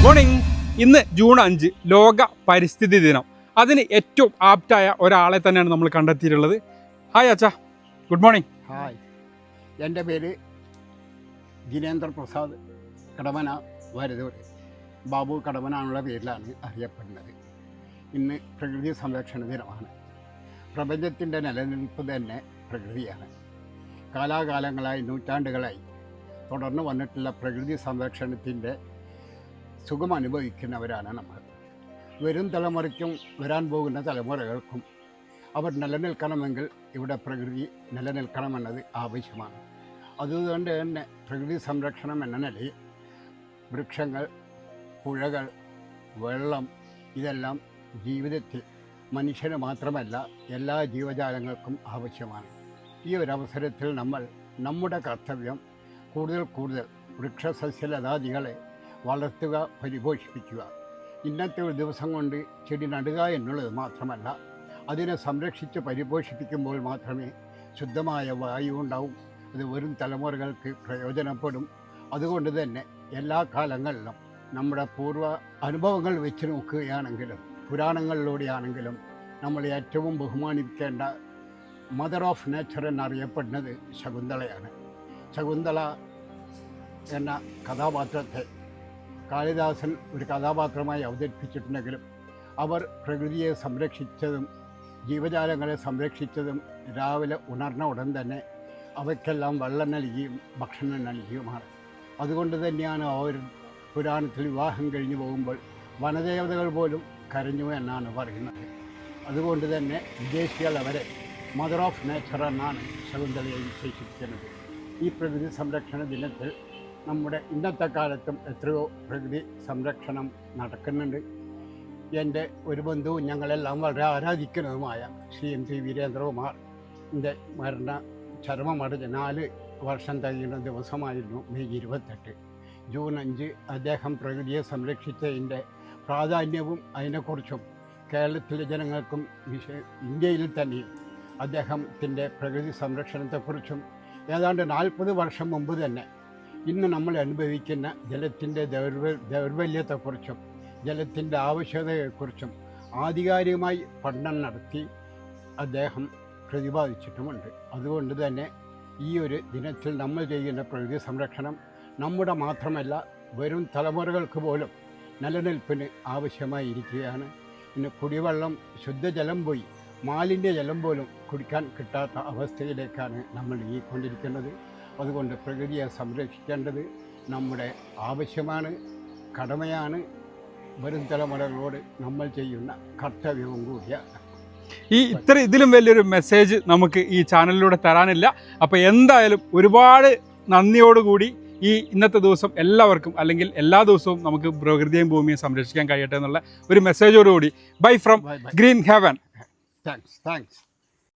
Good morning ഇന്ന് June അഞ്ച് ലോക പരിസ്ഥിതി ദിനം. അതിന് ഏറ്റവും ആപ്റ്റായ ഒരാളെ തന്നെയാണ് നമ്മൾ കണ്ടെത്തിയിട്ടുള്ളത്. ഹായ് അച്ഛ. ഗുഡ് മോർണിംഗ് ഹായ് എന്റെ പേര് ജിനേന്ദ്ര പ്രസാദ് കടമന വരദൂർ ബാബു കടമന എന്നുള്ള പേരിലാണ് അറിയപ്പെടുന്നത്. ഇന്ന് പ്രകൃതി സംരക്ഷണ ദിനമാണ്. പ്രപഞ്ചത്തിന്റെ നിലനിൽപ്പ് തന്നെ പ്രകൃതിയാണ്. കാലാകാലങ്ങളായി നൂറ്റാണ്ടുകളായി തുടർന്ന് വന്നിട്ടുള്ള പ്രകൃതി സംരക്ഷണത്തിന്റെ സുഖം അനുഭവിക്കുന്നവരാണ് നമ്മൾ. വരും തലമുറയ്ക്കും വരാൻ പോകുന്ന തലമുറകൾക്കും അവർ നിലനിൽക്കണമെങ്കിൽ ഇവിടെ പ്രകൃതി നിലനിൽക്കണമെന്നത് ആവശ്യമാണ്. അതുകൊണ്ട് തന്നെ പ്രകൃതി സംരക്ഷണം എന്ന നിലയിൽ വൃക്ഷങ്ങൾ പുഴകൾ വെള്ളം ഇതെല്ലാം ജീവിതത്തിൽ മനുഷ്യന് മാത്രമല്ല എല്ലാ ജീവജാലങ്ങൾക്കും ആവശ്യമാണ്. ഈ ഒരു അവസരത്തിൽ നമ്മൾ നമ്മുടെ കർത്തവ്യം കൂടുതൽ കൂടുതൽ വൃക്ഷസസ്യലതാദികളെ വളർത്തുക പരിപോഷിപ്പിക്കുക. ഇന്നത്തെ ഒരു ദിവസം കൊണ്ട് ചെടി നടുക എന്നുള്ളത് മാത്രമല്ല അതിനെ സംരക്ഷിച്ച് പരിപോഷിപ്പിക്കുമ്പോൾ മാത്രമേ ശുദ്ധമായ വായു ഉണ്ടാവും. അത് വരും തലമുറകൾക്ക് പ്രയോജനപ്പെടും. അതുകൊണ്ട് തന്നെ എല്ലാ കാലങ്ങളിലും നമ്മുടെ പൂർവ അനുഭവങ്ങൾ വെച്ച് നോക്കുകയാണെങ്കിലും പുരാണങ്ങളിലൂടെയാണെങ്കിലും നമ്മൾ ഏറ്റവും ബഹുമാനിക്കേണ്ട മദർ ഓഫ് നേച്ചർ എന്നറിയപ്പെടുന്നത് ശകുന്തളയാണ്. ശകുന്തള എന്ന കഥാപാത്രത്തെ കാളിദാസൻ ഒരു കഥാപാത്രമായി അവതരിപ്പിച്ചിട്ടുണ്ടെങ്കിലും അവർ പ്രകൃതിയെ സംരക്ഷിച്ചതും ജീവജാലങ്ങളെ സംരക്ഷിച്ചതും രാവിലെ ഉണർന്ന ഉടൻ തന്നെ അവയ്ക്കെല്ലാം വെള്ളം നൽകിയും ഭക്ഷണം നൽകിയുമാണ്. അതുകൊണ്ട് തന്നെയാണ് അവർ പുരാണത്തിൽ വിവാഹം കഴിഞ്ഞു പോകുമ്പോൾ വനദേവതകൾ പോലും കരഞ്ഞു എന്നാണ് പറയുന്നത്. അതുകൊണ്ട് തന്നെ വിദേശികൾ അവരെ മദർ ഓഫ് നേച്ചർ എന്നാണ് ശകുന്തളയെ വിശേഷിപ്പിക്കുന്നത്. ഈ പ്രകൃതി സംരക്ഷണ ദിനത്തിൽ നമ്മുടെ ഇന്നത്തെ കാലത്തും എത്രയോ പ്രകൃതി സംരക്ഷണം നടക്കുന്നുണ്ട്. എന്റെ ഒരു ബന്ധുവും ഞങ്ങളെല്ലാം വളരെ ആരാധിക്കുന്നതുമായ ശ്രീ എം സി വീരേന്ദ്രകുമാർ. എന്റെ മരണ ചരമമടഞ്ഞ് നാല് വർഷം കഴിയുന്ന ദിവസമായിരുന്നു മെയ് ഇരുപത്തെട്ട്. ജൂൺ അഞ്ച് അദ്ദേഹം പ്രകൃതിയെ സംരക്ഷിച്ചതിന്റെ പ്രാധാന്യവും അതിനെക്കുറിച്ചും കേരളത്തിലെ ജനങ്ങൾക്കും വിശ ഇന്ത്യയിൽ തന്നെയും അദ്ദേഹത്തിന്റെ പ്രകൃതി സംരക്ഷണത്തെക്കുറിച്ചും ഏതാണ്ട് നാൽപ്പത് വർഷം മുമ്പ് തന്നെ ഇന്ന് നമ്മൾ അനുഭവിക്കുന്ന ജലത്തിന്റെ ദൗർബ ദൗർബല്യത്തെക്കുറിച്ചും ജലത്തിന്റെ ആവശ്യകതയെക്കുറിച്ചും ആധികാരികമായി പഠനം നടത്തി അദ്ദേഹം പ്രതിപാദിച്ചിട്ടുമുണ്ട്. അതുകൊണ്ട് തന്നെ ഈ ഒരു ദിനത്തിൽ നമ്മൾ ചെയ്യുന്ന പ്രകൃതി സംരക്ഷണം നമ്മുടെ മാത്രമല്ല വരും തലമുറകൾക്ക് പോലും നിലനിൽപ്പിന് ആവശ്യമായിരിക്കുകയാണ് ഇന്ന് കുടിവെള്ളം ശുദ്ധജലം പോയി മാലിന്യജലം പോലും കുടിക്കാൻ കിട്ടാത്ത അവസ്ഥയിലേക്കാണ് നമ്മൾ നീങ്ങിക്കൊണ്ടിരിക്കുന്നത് അതുകൊണ്ട് പ്രകൃതിയെ സംരക്ഷിക്കേണ്ടത് നമ്മുടെ ആവശ്യമാണ് കടമയാണ്. വരും തലമുറകളോട് നമ്മൾ ചെയ്യുന്ന കർത്തവ്യവും കൂടിയാണ് ഈ ഇത്ര ഇതിലും വലിയൊരു മെസ്സേജ് നമുക്ക് ഈ ചാനലിലൂടെ തരാനില്ല. അപ്പോൾ എന്തായാലും ഒരുപാട് നന്ദിയോടുകൂടി ഈ ഇന്നത്തെ ദിവസം എല്ലാവർക്കും അല്ലെങ്കിൽ എല്ലാ ദിവസവും നമുക്ക് പ്രകൃതിയും ഭൂമിയും സംരക്ഷിക്കാൻ കഴിയട്ടെ എന്നുള്ള ഒരു മെസ്സേജോടുകൂടി bye from green heaven thanks thanks